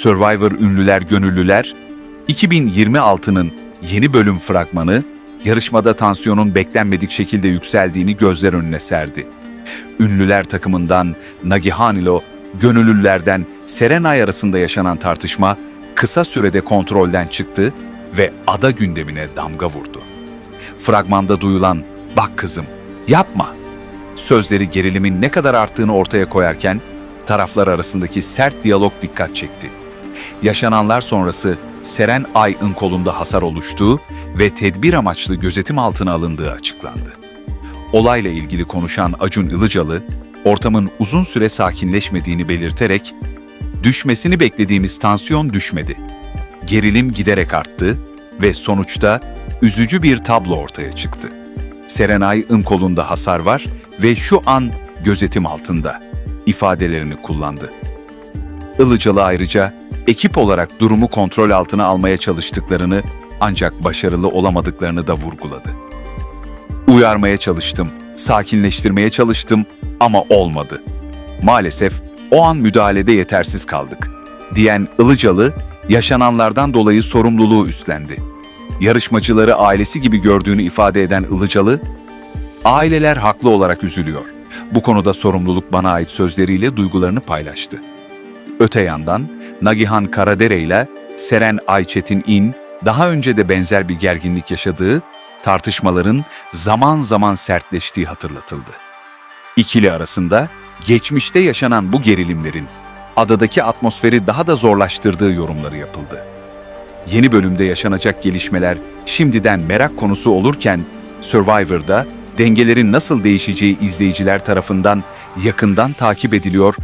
Survivor Ünlüler Gönüllüler, 2026'nın yeni bölüm fragmanı, yarışmada tansiyonun beklenmedik şekilde yükseldiğini gözler önüne serdi. Ünlüler takımından Nagihan ile gönüllülerden Serenay arasında yaşanan tartışma kısa sürede kontrolden çıktı ve ada gündemine damga vurdu. Fragmanda duyulan "Bak kızım, yapma." sözleri gerilimin ne kadar arttığını ortaya koyarken taraflar arasındaki sert diyalog dikkat çekti. Yaşananlar sonrası Seren Ay'ın kolunda hasar oluştuğu ve tedbir amaçlı gözetim altına alındığı açıklandı. Olayla ilgili konuşan Acun Ilıcalı, ortamın uzun süre sakinleşmediğini belirterek, düşmesini beklediğimiz tansiyon düşmedi. Gerilim giderek arttı ve sonuçta üzücü bir tablo ortaya çıktı. Serenay'ın kolunda hasar var ve şu an gözetim altında ifadelerini kullandı. Ilıcalı ayrıca ekip olarak durumu kontrol altına almaya çalıştıklarını ancak başarılı olamadıklarını da vurguladı. Uyarmaya çalıştım, sakinleştirmeye çalıştım ama olmadı. Maalesef o an müdahalede yetersiz kaldık, diyen Ilıcalı, yaşananlardan dolayı sorumluluğu üstlendi. Yarışmacıları ailesi gibi gördüğünü ifade eden Ilıcalı, aileler haklı olarak üzülüyor. Bu konuda sorumluluk bana ait sözleriyle duygularını paylaştı. Öte yandan Nagihan Karadere ile Seren Ayçetin İn daha önce de benzer bir gerginlik yaşadığı, tartışmaların zaman zaman sertleştiği hatırlatıldı. İkili arasında geçmişte yaşanan bu gerilimlerin adadaki atmosferi daha da zorlaştırdığı yorumları yapıldı. Yeni bölümde yaşanacak gelişmeler şimdiden merak konusu olurken Survivor'da dengelerin nasıl değişeceği izleyiciler tarafından yakından takip ediliyor